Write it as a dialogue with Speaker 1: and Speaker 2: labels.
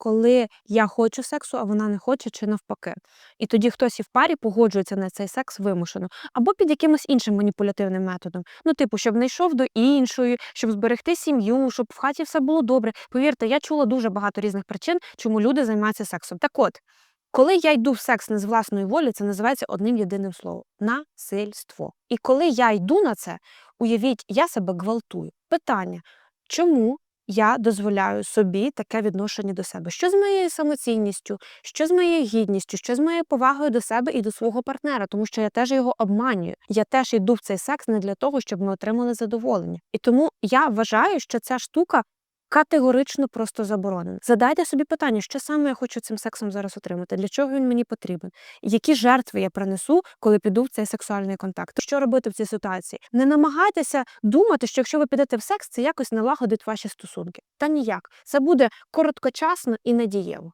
Speaker 1: коли я хочу сексу, а вона не хоче, чи навпаки. І тоді хтось і в парі погоджується на цей секс вимушено, або під якимось іншим маніпулятивним методом. Ну, типу, щоб не йшов до іншої, щоб зберегти сім'ю, щоб в хаті все було добре. Повірте, я чула дуже багато різних причин, чому люди займаються сексом. Так от, коли я йду в секс не з власної волі, це називається одним єдиним словом насильство. І коли я йду на це, уявіть, я себе гвалтую. Питання, чому я дозволяю собі таке відношення до себе? Що з моєю самоцінністю, що з моєю гідністю, що з моєю повагою до себе і до свого партнера, тому що я теж його обманюю. Я теж йду в цей секс не для того, щоб ми отримали задоволення. І тому я вважаю, що ця штука. Категорично просто заборонено. Задайте собі питання, що саме я хочу цим сексом зараз отримати, для чого він мені потрібен, які жертви я принесу, коли піду в цей сексуальний контакт. Що робити в цій ситуації? Не намагайтеся думати, що якщо ви підете в секс, це якось налагодить ваші стосунки. Та ніяк це буде короткочасно і надієво.